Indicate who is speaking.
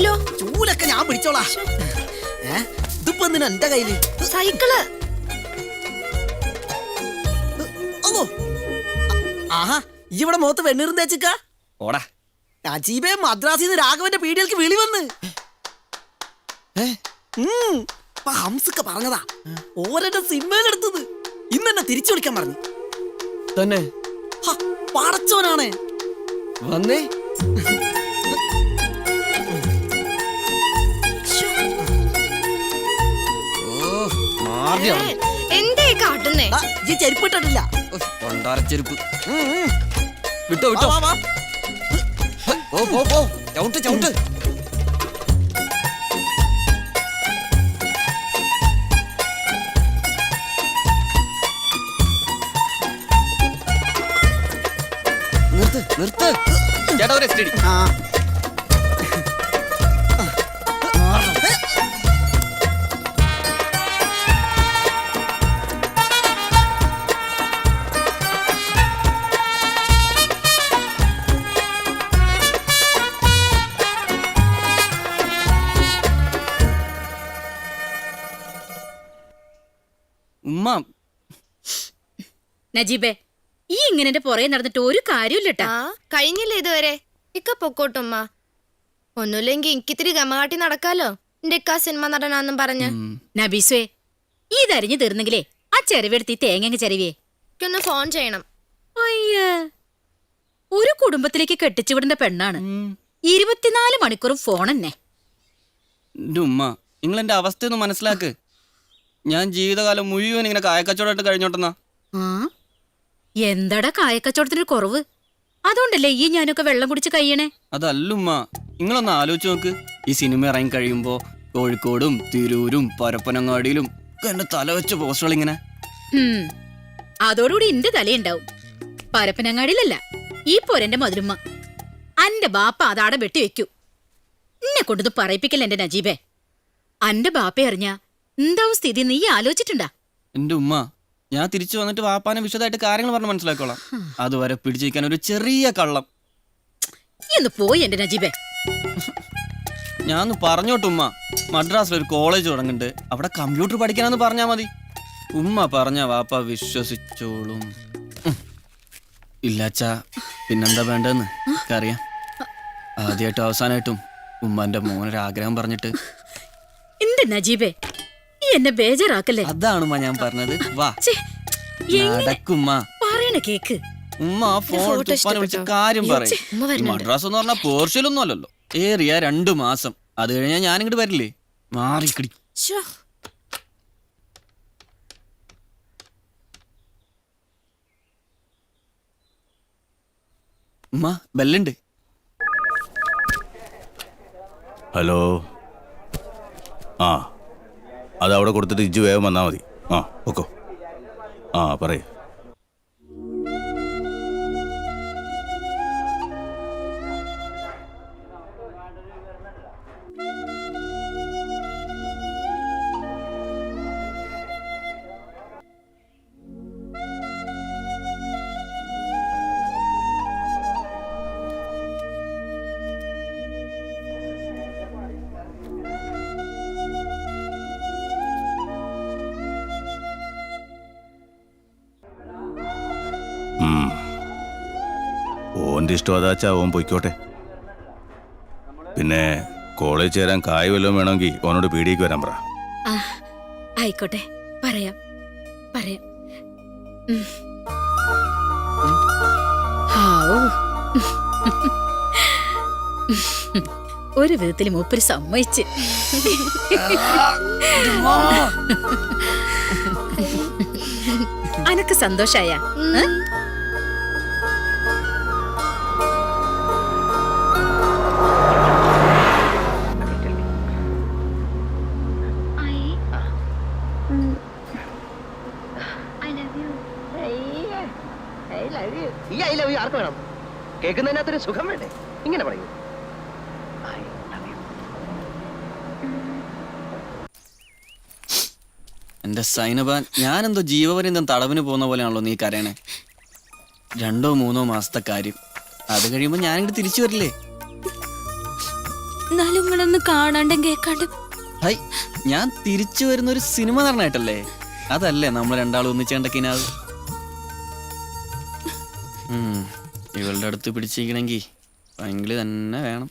Speaker 1: ചൂലോ?
Speaker 2: ചൂലൊക്കെ ഞാൻ പിടിച്ചോളാ. ഇതിപ്പോ എന്തിനാ എന്റെ കയ്യിൽ?
Speaker 1: സൈക്കിൾ.
Speaker 2: ഓ. ആഹാ ഇവിടെ മുഖത്ത് വെണ്ണീറും തേച്ചിക്ക?
Speaker 3: ഓടാ.
Speaker 2: നജീബെ മദ്രാസിൽ നിന്ന് രാഘവന്റെ പീഡിയൽക്ക് വിളി വന്ന്. ഹംസൊക്കെ പറഞ്ഞതാ. ഓരോ സിനിമയിലെടുത്തത്. ഇന്ന് എന്നെ തിരിച്ചു വിളിക്കാൻ പറഞ്ഞു.
Speaker 3: തന്നെ?
Speaker 2: പടച്ചോനാണ്.
Speaker 3: വന്നേ.
Speaker 1: എന്തേ കാട്ടുന്നേ?
Speaker 2: ആ, ഈ ചെരുപ്പിട്ടിട്ടില്ല.
Speaker 3: കൊണ്ടാരച്ചെരുപ്പ്
Speaker 2: ഉം, ഉം.
Speaker 3: വിട്ടോ
Speaker 2: വാ,
Speaker 3: വിട്ടോ.
Speaker 2: വാ, വാ.
Speaker 3: ഓ പോ പോ. ചവിട്ട് ചവിട്ട്. നിർത്ത് നിർത്ത്. ചേട്ടാ ഒരു സ്റ്റഡി
Speaker 2: ആ.
Speaker 4: നജീബേ ഈ ഇങ്ങനെ പുറകെ നടന്നിട്ട് ഒരു കാര്യമില്ലട്ടാ
Speaker 1: ആ കഴിഞ്ഞില്ലേ ഇതുവരെ? ഇക്ക പൊക്കോട്ടുമ്മ ഒന്നുമില്ലെങ്കിൽ എനിക്കിത്തിരി ഗമകാട്ടി നടക്കാലോ? എന്റെ ഇക്ക സിനിമ നടനാന്നും പറഞ്ഞു.
Speaker 4: നബീസ്വേ ഈ തരിഞ്ഞു തീർന്നെങ്കിലേ ആ ചെരവെടുത്ത് ഈ തേങ്ങ ചെരവിയേ.
Speaker 1: എനിക്കൊന്ന് ഫോൺ ചെയ്യണം.
Speaker 4: അയ്യേ ഒരു കുടുംബത്തിലേക്ക് കെട്ടിച്ചുവിടേണ്ട പെണ്ണാണ്. ഇരുപത്തിനാല് മണിക്കൂറും ഫോൺ തന്നെ
Speaker 3: ഉമ്മ നിങ്ങൾ എന്റെ അവസ്ഥയൊന്ന് മനസ്സിലാക്ക്. ഞാൻ ജീവിതകാലം മുഴുവൻ ഇങ്ങനെ കായക്കച്ചവടമായിട്ട് കഴിഞ്ഞോട്ടെന്നാ.
Speaker 4: ആ എന്താടാ കായക്കച്ചവടത്തിന് കുറവ്? അതുകൊണ്ടല്ലേ ഈ ഞാനൊക്കെ വെള്ളം കുടിച്ച് കഴിയണേ?
Speaker 3: അതല്ലുമ്മ നിങ്ങളൊന്ന് ആലോചിച്ച് നോക്ക്. ഈ സിനിമ ഇറങ്ങി കഴിയുമ്പോ കോഴിക്കോടും തിരൂരും പരപ്പനങ്ങാടിയിലും ഒക്കെ എന്റെ തല വെച്ച പോസ്റ്ററുകൾ ഇങ്ങനെ.
Speaker 4: അതോടുകൂടി എന്റെ തലയുണ്ടാവും. പരപ്പനങ്ങാടിയിലല്ല ഈ പോരെന്റെ മധുരമ്മ അന്റെ ബാപ്പ അതാടെ വെട്ടിവെക്കൂ എന്നെ കൊണ്ടത് പറയിപ്പിക്കല്ല എന്റെ നജീബേ? അന്റെ ബാപ്പ അറിഞ്ഞ എന്താവും സ്ഥിതി നീ ആലോചിച്ചിട്ടുണ്ടാ?
Speaker 3: എന്റെ ഉമ്മ ഞാൻ തിരിച്ചു വന്നിട്ട് വാപ്പാനെ വിശദമായിട്ട് കാര്യങ്ങൾ പറഞ്ഞു മനസ്സിലാക്കോളാം അതുവരെ പിടിച്ചിരിക്കാൻ ഒരു ചെറിയ കള്ളം.
Speaker 4: എന്ന് ഒന്ന് പോയി എന്റെ നജീബേ.
Speaker 3: ഞാൻ പറഞ്ഞോട്ട് ഉമ്മ. മദ്രാസിൽ ഒരു കോളേജ് തുടങ്ങുന്നുണ്ട്. അവിടെ കമ്പ്യൂട്ടർ പഠിക്കാനെന്ന് പറഞ്ഞാ മതി. ഉമ്മ പറഞ്ഞ വാപ്പ വിശ്വസിച്ചോളും. ഇല്ലാച്ച പിന്നെന്താ വേണ്ടെന്ന് അറിയാം ആദ്യമായിട്ടും അവസാനമായിട്ടും ഉമ്മാന്റെ മോനൊരാഗ്രഹം പറഞ്ഞിട്ട്.
Speaker 4: എന്റെ നജീബേ? എന്നെ ബേജാറാക്കല്ലേ?
Speaker 3: അതാണ് ഞാൻ പറഞ്ഞത്. വാ. നടക്കുമ്മ.
Speaker 4: പറയണ കേക്ക്?
Speaker 3: ഉമ്മ ആ ഫോൺ ഉപ്പാനെ വിളിച്ച് കാര്യം പറയും. മദ്രാസ് എന്ന് പറഞ്ഞാൽ പോർഷ്യലൊന്നും അല്ലല്ലോ. ഏറിയ രണ്ടു മാസം. അത് കഴിഞ്ഞാൽ ഞാൻ ഇങ്ങോട്ട് വരില്ലേ? മാറിക്കിടി. ഉമ്മ ബെല്ലുണ്ട്.
Speaker 5: ഹലോ. ആ അത് അവിടെ കൊടുത്തിട്ട് ഇജ്ജ് വേഗം വന്നാൽ മതി. ആ ഓക്കോ ആ പറയ്. ഓന്റെ ഇഷ്ടം അതാച്ചാ ഓൻ പൊയ്ക്കോട്ടെ. പിന്നെ കോളേജ് ചേരാൻ കായ് വല്ലതും വേണമെങ്കിൽ ഓനോട് പീടിയേക്ക് വരാൻ പറ.
Speaker 4: ആയിക്കോട്ടെ. പറയാം. പറയാം. ഒരു വിധത്തിൽ മൂപ്പര് സമ്മതിച്ച്. അനക്ക് സന്തോഷായ?
Speaker 6: ഈ ഐ ലവ് യു ആർക്ക് വേണം? കേൾക്കുന്നതിനകത്തൊരു സുഖം വേണ്ടേ? ഇങ്ങനെ പറയൂ.
Speaker 3: എന്റെ സൈനബ ഞാനെന്തോ ജീവപര്യന്തം തടവിന് പോകുന്ന പോലെയാണല്ലോ നീ കരയണേ. രണ്ടോ മൂന്നോ മാസത്തെ കാര്യം. അത് കഴിയുമ്പോ ഞാനിങ്ങോട്ട് തിരിച്ചു വരില്ലേ?
Speaker 7: എന്നാലും നിങ്ങളൊന്ന് കാണാണ്ടും കേൾക്കാണ്ടും
Speaker 3: ഹൈ ഞാൻ തിരിച്ചു വരുന്ന ഒരു സിനിമ നടനായിട്ടല്ലേ? അതല്ലേ നമ്മൾ രണ്ടാളും ഒന്നിച്ചേണ്ടക്കിനാവ് ഇവളുടെ അടുത്ത് പിടിച്ചിരിക്കണമെങ്കിൽ ഭയങ്കര തന്നെ വേണം.